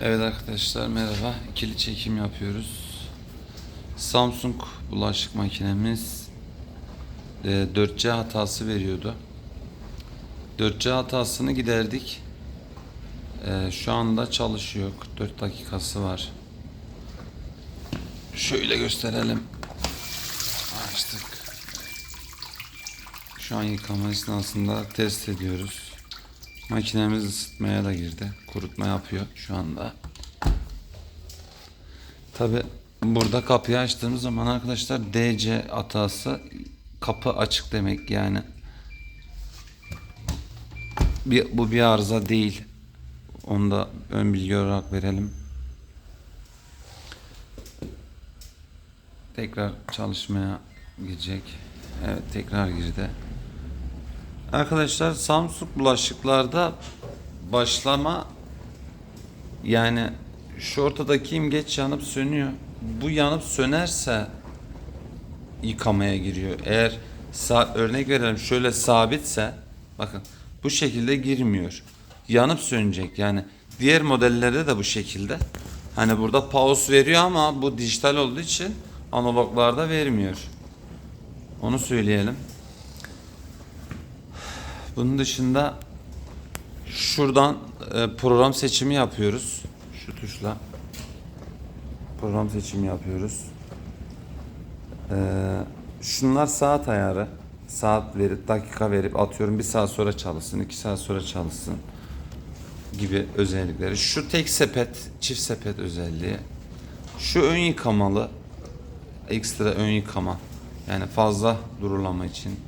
Evet arkadaşlar merhaba. İkili çekim yapıyoruz. Samsung bulaşık makinemiz e, 4C hatası veriyordu. 4C hatasını giderdik. E, şu anda çalışıyor. 4 dakikası var. Şöyle gösterelim. Açtık. Şu an yıkama esnasında test ediyoruz. Makinemiz ısıtmaya da girdi. Kurutma yapıyor şu anda. Tabi burada kapıyı açtığımız zaman arkadaşlar DC hatası kapı açık demek yani. Bir, bu bir arıza değil. Onu da ön bilgi olarak verelim. Tekrar çalışmaya girecek. Evet tekrar girdi. Arkadaşlar Samsung bulaşıklarda başlama yani şu ortadaki imgeç yanıp sönüyor. Bu yanıp sönerse yıkamaya giriyor. Eğer örnek verelim şöyle sabitse bakın bu şekilde girmiyor. Yanıp sönecek yani diğer modellerde de bu şekilde. Hani burada pause veriyor ama bu dijital olduğu için analoglarda vermiyor. Onu söyleyelim. Bunun dışında şuradan e, program seçimi yapıyoruz. Şu tuşla program seçimi yapıyoruz. E, şunlar saat ayarı. Saat verip dakika verip atıyorum bir saat sonra çalışsın, iki saat sonra çalışsın gibi özellikleri. Şu tek sepet, çift sepet özelliği. Şu ön yıkamalı ekstra ön yıkama. Yani fazla durulama için.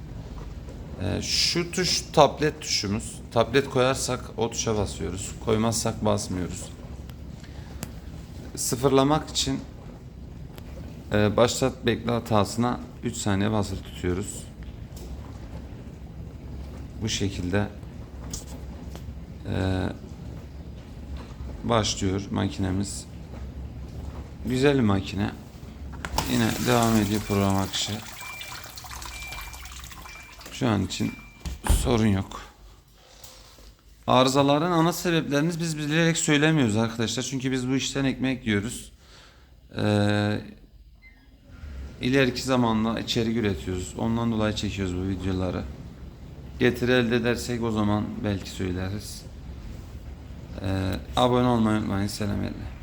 Ee, şu tuş tablet tuşumuz. Tablet koyarsak o tuşa basıyoruz. Koymazsak basmıyoruz. Sıfırlamak için e, başlat bekle hatasına 3 saniye basılı tutuyoruz. Bu şekilde e, başlıyor makinemiz. Güzel makine. Yine devam ediyor program akışı. Şu an için sorun yok. Arızaların ana sebeplerini biz bilerek söylemiyoruz arkadaşlar. Çünkü biz bu işten ekmek yiyoruz. Ee, ileriki zamanda içerik üretiyoruz. Ondan dolayı çekiyoruz bu videoları. Getir elde edersek o zaman belki söyleriz. Ee, abone olmayı unutmayın. Selametle.